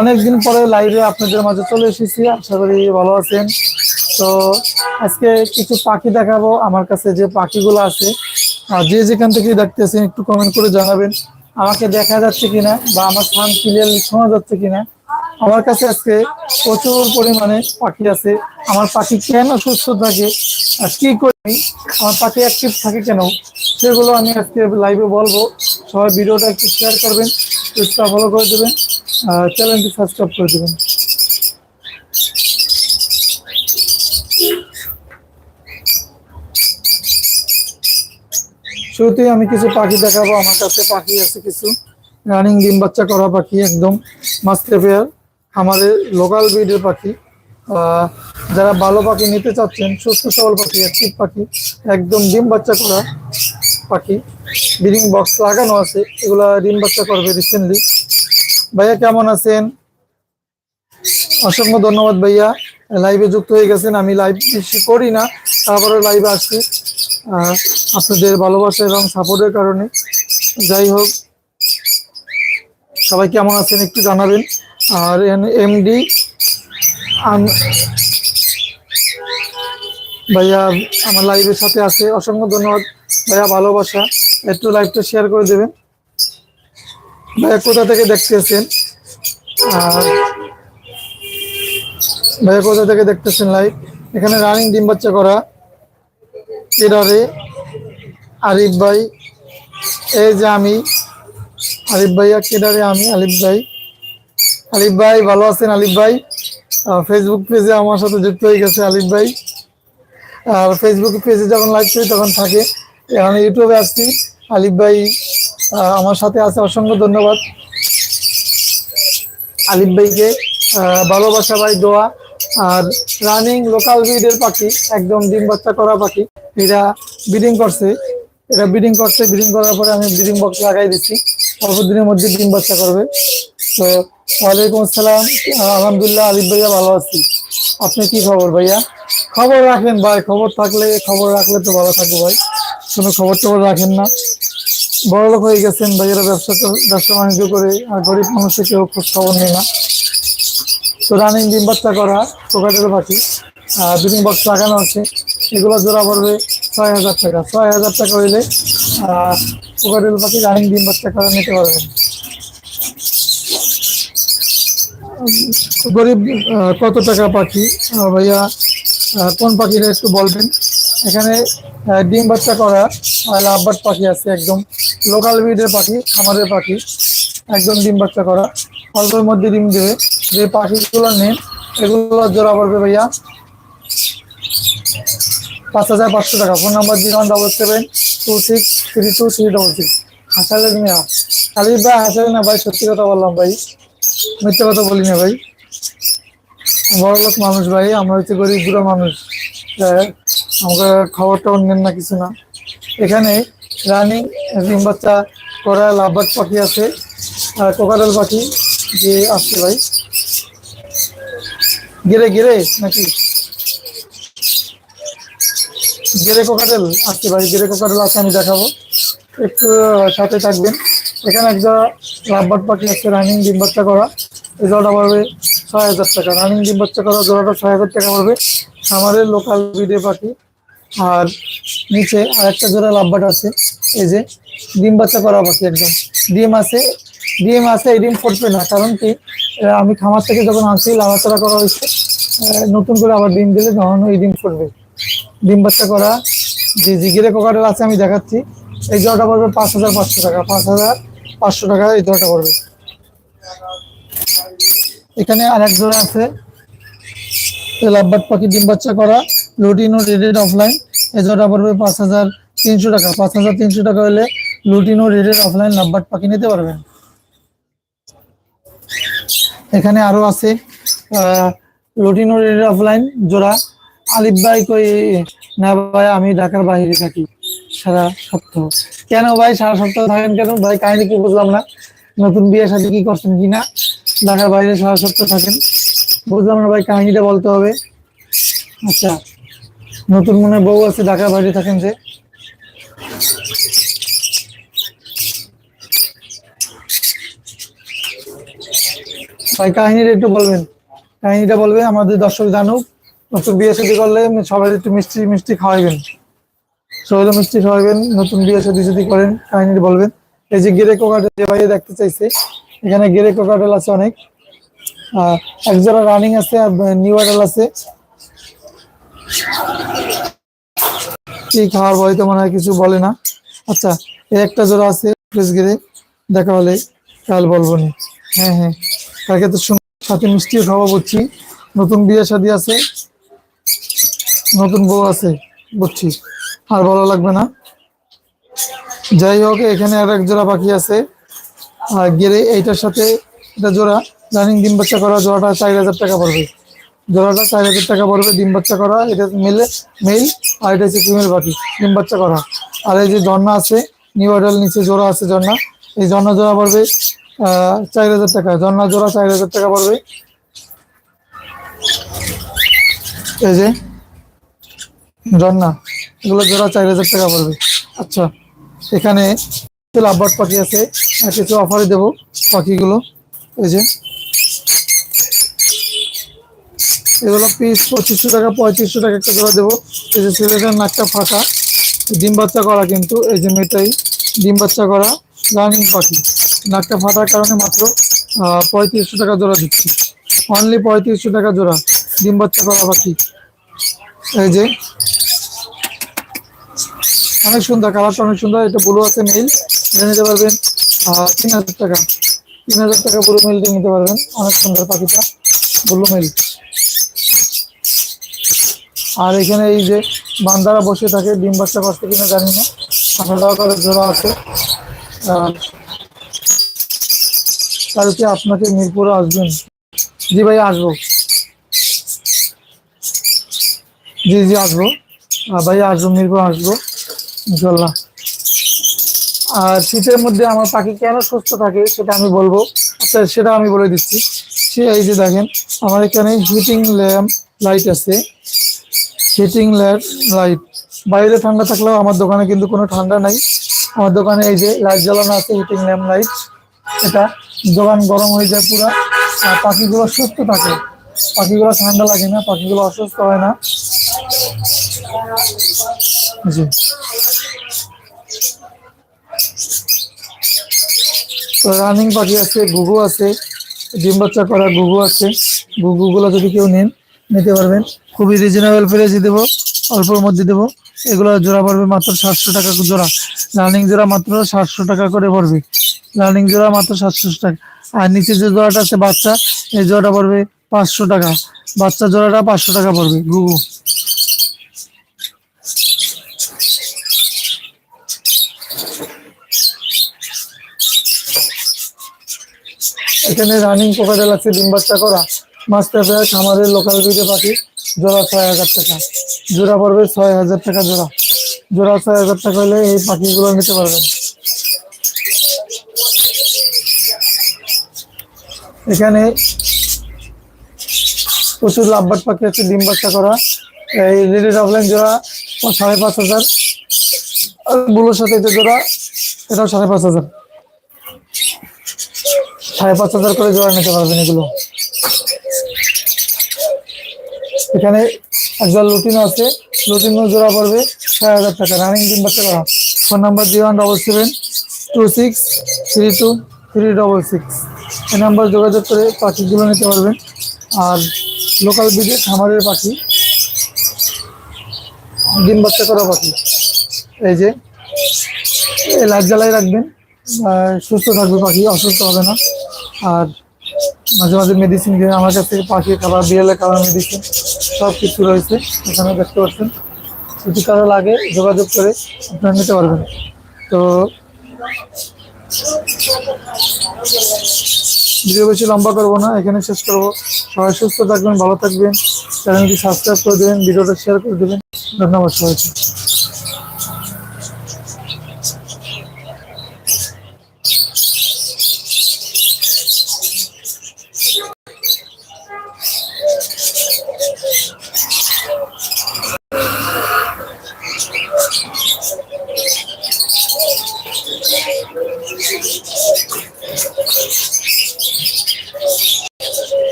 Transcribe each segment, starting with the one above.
অনেকদিন পরে লাইভে আপনাদের মাঝে চলে এসেছি, আশা করি ভালো আছেন। তো আজকে কিছু পাখি দেখাবো, আমার কাছে যে পাখিগুলো আছে। আর যে যেখান থেকে দেখতেছেন, একটু কমেন্ট করে জানাবেন, আমাকে দেখা যাচ্ছে কিনা বা আমার সাউন্ড ক্লিয়ার শোনা যাচ্ছে কিনা। আমার কাছে আজকে প্রচুর পরিমাণে পাখি আছে। আমার পাখি কেন সুস্থ থাকে আর কি করি আমার পাখি অ্যাক্টিভ থাকে কেন, সেগুলো আমি আজকে লাইভে বলব। সবাই ভিডিওটা একটু শেয়ার করবেন ফলো করে দেবেন। চ্যানেলটি সাবস্ক্রাইব করে দেবেন। শুরুতেই আমি কিছু পাখি দেখাবো, আমার কাছে পাখি আছে কিছু। রানিং ডিম বাচ্চা করা পাখি, একদম মাস্টার পেয়ার আমাদের লোকাল ব্রিডের পাখি। যারা ভালো পাখি নিতে চাচ্ছেন, সুস্থ সবল পাখি অ্যাক্টিভ পাখি, একদম ডিম বাচ্চা করা পাখি। ব্রিডিং বক্স লাগানো আছে, এগুলা ডিম বাচ্চা করবে রিসেন্টলি ভাইয়া, কেমন আছেন? অসংখ্য ধন্যবাদ ভাইয়া। লাইভে যুক্ত হয়ে গেছেন, আমি লাইভ বেশি করি না তারপরে লাইভে আসছি। আপনাদের ভালোবাসা এবং সাপোর্টের কারণে। যাই হোক, সবাই কেমন আছেন একটু জানাবেন। আর এমডি ভাইয়া, আমার লাইভের সাথে আছে। অসংখ্য ধন্যবাদ। ভাইয়া, ভালোবাসা। একটু লাইভটা শেয়ার করে দেবেন। ভাইয়া কোথা থেকে দেখতেছেন? আর ভাইয়া কোথা থেকে দেখতেছেন লাইভ এখানে রানিং ডিম বাচ্চা করা। কেডারে আরিফ ভাই, এই যে আমি। আলিফ ভাইয়া, কেডারে আমি, আলিফ ভাই। আলিফ ভাই, ভালো আছেন আলিফ ভাই? ফেসবুক পেজে আমার সাথে যুক্ত হয়ে গেছে আলিফ ভাই। আর ফেসবুক পেজে যখন লাইভ করি তখন থাকে, এখন ইউটিউবে আসছি। আলিফ ভাই আমার সাথে আছে অসংখ্য ধন্যবাদ। আলিফ ভাইকে ভালোবাসা ভাই দোয়া, আর রানিং লোকাল ব্রিডের পাখি, একদম ডিম বাচ্চা করা পাখি। এরা ব্রিডিং করছে এটা ব্রিডিং করছে, ব্রিডিং করার পরে আমি ব্রিডিং বক্স লাগাই দিচ্ছি। অল্প দিনের মধ্যে ডিম বাচ্চা করবে। তো, ওয়ালাইকুম আসসালাম। আলহামদুলিল্লাহ, আলিফ ভাইয়া ভালো আছি। আপনি কি খবর ভাইয়া? খবর রাখেন ভাই, খবর থাকলে, খবর রাখলে তো ভালো থাকব ভাই। কোনো খবর টবর রাখেন না। বড়লোক হয়ে গেছেন, ভাইয়েরা ব্যবসা ব্যবসা বাণিজ্য করে আর গরিব মানুষের কেউ খোঁজ খবর নেই না। তো রানিং ডিম বাচ্চা করা কোকাটের পাখি ব্রিডিং বক্স লাগানো আছে। এগুলো জোড়া পড়বে ছয় হাজার টাকা। ছয় হাজার টাকা হইলে কোকাটেল পাখি রানিং ডিম বাচ্চা করা নিতে পারবেন। গরিব কত টাকা পাখি? ভাইয়া কোন পাখিটা একটু বলবেন? এখানে ডিম বাচ্চা করা লাভবার্ড পাখি আছে একদম। লোকাল ব্রিডের পাখি, খামারের পাখি, একদম ডিম বাচ্চা করা। অল্পের মধ্যে ডিম দেবে। যে পাখিগুলো নেন এগুলো জোড়া পড়বে ভাইয়া। পাঁচ হাজার পাঁচশো টাকা। Phone number zero one double seven two six three two three double six হাসালেন মিয়া খালি ভাই হাসালেন না ভাই, সত্যি কথা বললাম ভাই। মিথ্যে কথা বলি না ভাই। বড় লোক মানুষ ভাই, আমরা হচ্ছে গরিব বুড়ো মানুষ। আমাকে খবর টবর নেন না কিছু না। এখানে রানিং ডিম বাচ্চা, করা লাভবার্ড পাখি আছে, আর কোকারেল পাখি, যে আসছে ভাই। গেরে গেরে নাকি? গেরে কোকাটেল আসছে ভাই গেরে কোকাটেল আছে, আমি দেখাবো। একটু সাথে থাকবেন। এখানে একটা লাভবার্ড পাখি আছে, রানিং ডিম বাচ্চা করা। এই জোড়াটা পড়বে ছয় হাজার টাকা। রানিং ডিম বাচ্চা করা জোড়াটা ছয় হাজার টাকা পড়বে। আমাদের লোকাল বিডে পাখি। আর নিচে আরেকটা জোড়া লাভবার্ড আছে। এই যে ডিম বাচ্চা করা পাখি একদম। ডিম আছে ডিম আছে, এই ডিম ফুটবে না। কারণ কি আমি খামার থেকে যখন আনছি লাভাচারা করা হয়েছে নতুন করে আবার ডিম দিলে তখন ওই ডিম ফুটবে। ডিম বাচ্চা করা, যে জিগিরে কোকাটেল আছে, আমি দেখাচ্ছি। এই জোড়াটা পড়বে পাঁচ হাজার পাঁচশো টাকা। পাঁচ হাজার পাঁচশো টাকা এই জোড়াটা পড়বে। এখানে আরেক জোড়া আছে। লাভবাট পাখি ডিম বাচ্চা করা, লুটিনো রেডেড অফলাইন। জোড়াটা পড়বে পাঁচ হাজার তিনশো টাকা। পাঁচ হাজার তিনশো টাকা হলে লুটিনো রেডেড অফলাইন লাভবাট পাখি নিতে পারবেন। এখানে আরও আছে লুটিনো রেডেড অফলাইন জোড়া। আলিফ ভাই কই, না ভাই, আমি ঢাকার বাইরে থাকি সারা সপ্তাহ। কেন ভাই, সারা সপ্তাহ থাকেন কেন? ভাই, কাহিনী কি বুঝলাম না। নতুন বিয়ে সাথে কি করছেন কিনা ঢাকার বাইরে সারা সপ্তাহ থাকেন। বুঝলাম না ভাই, কাহিনীটা বলতে হবে। আচ্ছা নতুন মনে বউ আছে ঢাকার বাইরে থাকেন যে। ভাই কাহিনীটা একটু বলবেন। কাহিনীটা বলবেন আমাদের দর্শক জানুক। নতুন বিয়ে শাদী করলে সবাই একটু মিষ্টি মিষ্টি খাওয়াইবেন। সবাই মিষ্টি খাওয়াইবেন নতুন বিয়ে শাদী যদি করেন কাহিনীটা বলবেন। এই যে গেরে কোকাটেল যে ভাই দেখতে চাইছে এখানে গেরে কোকাটেল আছে অনেক। আহ, এক জোড়া রানিং আছে আর নিউ অ্যাডাল আছে। কি খাওয়ার বয় তো মনে হয় কিছু বলে না। আচ্ছা এই একটা জোড়া আছে প্রেস গিরে দেখা হলে কাল বলব নি। হ্যাঁ হ্যাঁ তাকে তো সাথে মিষ্টিও খাওয়া বুঝছি। নতুন বিয়ে শাদী আছে, নতুন বউ আছে বুঝছি। আর ভালো লাগবে না। যাই হোক, এখানে আর এক জোড়া পাখি আছে। আর গেরে এইটার সাথে এটা জোড়া রানিং ডিম বাচ্চা করা জোড়াটা চার হাজার টাকা পড়বে। জোড়াটা চার হাজার টাকা পড়বে ডিম বাচ্চা করা, এটা মেলে মেল আর এটা হচ্ছে ফিমেল পাখি ডিম বাচ্চা করা। আর এই যে ঝর্ণা আছে নিউ অর্ডার নিচে জোড়া আছে ঝর্ণা, এই ঝর্ণা জোড়া পড়বে চার হাজার টাকা, ঝর্ণা জোড়া চার হাজার টাকা পড়বে। এই যে ঝর্ণা, এগুলো জোড়া চার হাজার টাকা পড়বে। আচ্ছা এখানে লাভবার্ড পাখি আছে কিছু অফারে দেবো পাখিগুলো, এই যে। এগুলো পিস পঁচিশশো টাকা, পঁয়ত্রিশশো টাকা একটা জোড়া দেবো। এই যে ছেলেটার নাকটা ফাঁকা, ডিম বাচ্চা করা কিন্তু, এই যে মেয়েটাই ডিম বাচ্চা করা রানিং পাখি। নাকটা ফাটার কারণে মাত্র পঁয়ত্রিশশো টাকা জোড়া দিচ্ছি। অনলি পঁয়ত্রিশশো টাকা জোড়া ডিম বাচ্চা করা পাখি। এই যে, অনেক সুন্দর, কালারটা অনেক সুন্দর, এটা ব্লু আছে নীল, এটা নিতে পারবেন তিন হাজার টাকা। তিন হাজার টাকা ব্লু মিলটি নিতে পারবেন, অনেক সুন্দর পাখিটা ব্লু মিল আর এখানে এই যে বান্দারা বসে থাকে, ডিম বাচ্চা করতে কিনা জানি না। আঠারো টাকা করে জোড়া আছে। কালকে আপনাকে মিরপুরে আসবেন। জি ভাই, আসব। জি জি, আসব। ভাই, আসব, মিরপুর আসব ইনশাল্লাহ আর শীতের মধ্যে আমার পাখি কেন সুস্থ থাকে সেটা আমি বলব। আচ্ছা সেটা আমি বলে দিচ্ছি। সে এই যে দেখেন, আমার এখানে হিটিং ল্যাম্প লাইট আছে। হিটিং লাইট বাইরে ঠান্ডা থাকলেও আমার দোকানে কিন্তু কোনো ঠান্ডা নাই। আমার দোকানে এই যে লাইট জ্বালানো আছে হিটিং ল্যাম্প লাইট এটা দোকান গরম হয়ে যায় পুরা। আর পাখিগুলো সুস্থ থাকে। পাখিগুলো ঠান্ডা লাগে না, পাখিগুলো অসুস্থ হয় না। জি। তো রানিং পাখি আছে, ঘুঘু আছে, ডিম বাচ্চা করা ঘুঘু আছে। ঘুঘুগুলো যদি কেউ নেন নিতে পারবেন। খুবই রিজনেবল প্রাইসে দেবো, অল্পর মধ্যে দেবো। এগুলো জোড়া পড়বে মাত্র সাতশো টাকা জোড়া। রানিং জোড়া মাত্র সাতশো টাকা করে পড়বে। রানিং জোড়া মাত্র সাতশো টাকা। আর নিচে যে জোড়াটা আছে বাচ্চা, এই জোড়াটা পড়বে পাঁচশো টাকা। বাচ্চা জোড়াটা পাঁচশো টাকা পড়বে ঘুঘু এখানে রানিং পোকাটেল আছে, ডিম বাচ্চা করা। মাস্টার প্রায় খামারের লোকাল বিটে পাখি জোড়া ছয় হাজার টাকা। জোড়া পড়বে ছয় হাজার টাকা জোড়া। জোড়া ছয় হাজার টাকা হলে এই পাখিগুলো নিতে পারবেন। এখানে প্রচুর লাভবাট পাখি আছে, ডিম বাচ্চা করা। এই রেডি অফলাইন জোড়া সাড়ে পাঁচ হাজার। আর বুলোর সাথে এটা জোড়া, এটাও সাড়ে পাঁচ হাজার। সাড়ে পাঁচ হাজার করে জোড়া নিতে পারবেন এগুলো। এখানে একজন লুটিনো আছে। লুটিনো জোড়া পড়বে ছয় হাজার টাকা। রানিং তিন বাচ্চা করা। Phone number zero one double seven two six three two three double six এই নাম্বার যোগাযোগ করে পাখিগুলো নিতে পারবেন। আর লোকাল বিদেশ খামারের পাখি। ডিম বাচ্চা করা পাখি। এই যে লাইট জ্বালাই রাখবেন। সুস্থ থাকবে পাখি, অসুস্থ হবে না। আর মাঝে মাঝে মেডিসিন দিয়ে আমার কাছ থেকে পাখি, খাবার বিড়ালে খাবার মেডিসিন সব কিছু রয়েছে এখানে দেখতে পাচ্ছেন। যদি কারও লাগে যোগাযোগ করে আপনারা নিতে পারবেন। তো ভিডিও বেশি লম্বা করব না, এখানে শেষ করব। সবাই সুস্থ থাকবেন, ভালো থাকবেন। চ্যানেলটি সাবস্ক্রাইব করে দেবেন, ভিডিওটা শেয়ার করে দেবেন। ধন্যবাদ সবাইকে।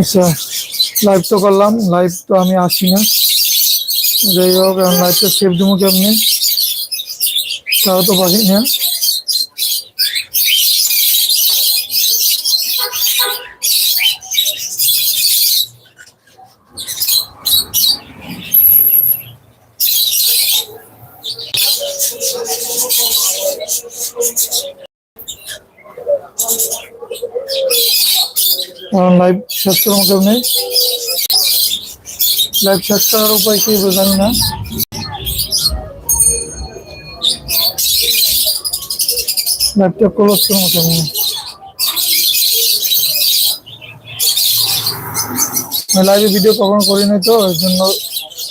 আচ্ছা লাইভ তো করলাম লাইভ তো আমি আসি না। যাই হোক লাইভটা সেভ দেবো কেমনি? তাও তো পারি না। এখন লাইভ শেষ করব কেমনি? লাইভ শেষ করার উপায় কি জানি না। লাইভটা ক্লোজ করব কেমনি? লাইভে ভিডিও কখনো করি নাই তো এর জন্য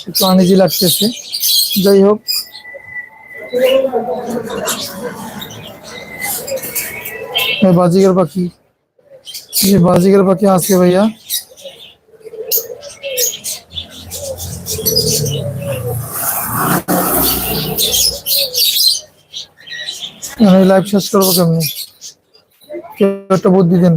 একটু আনিজি লাগতেছে। যাই হোক। এই বাজিকার পাখি ये बाजीगर पाखी आजके भैया আমি লাইভ শেষ করবো কেমনি কেউ একটা বুদ্ধি দিন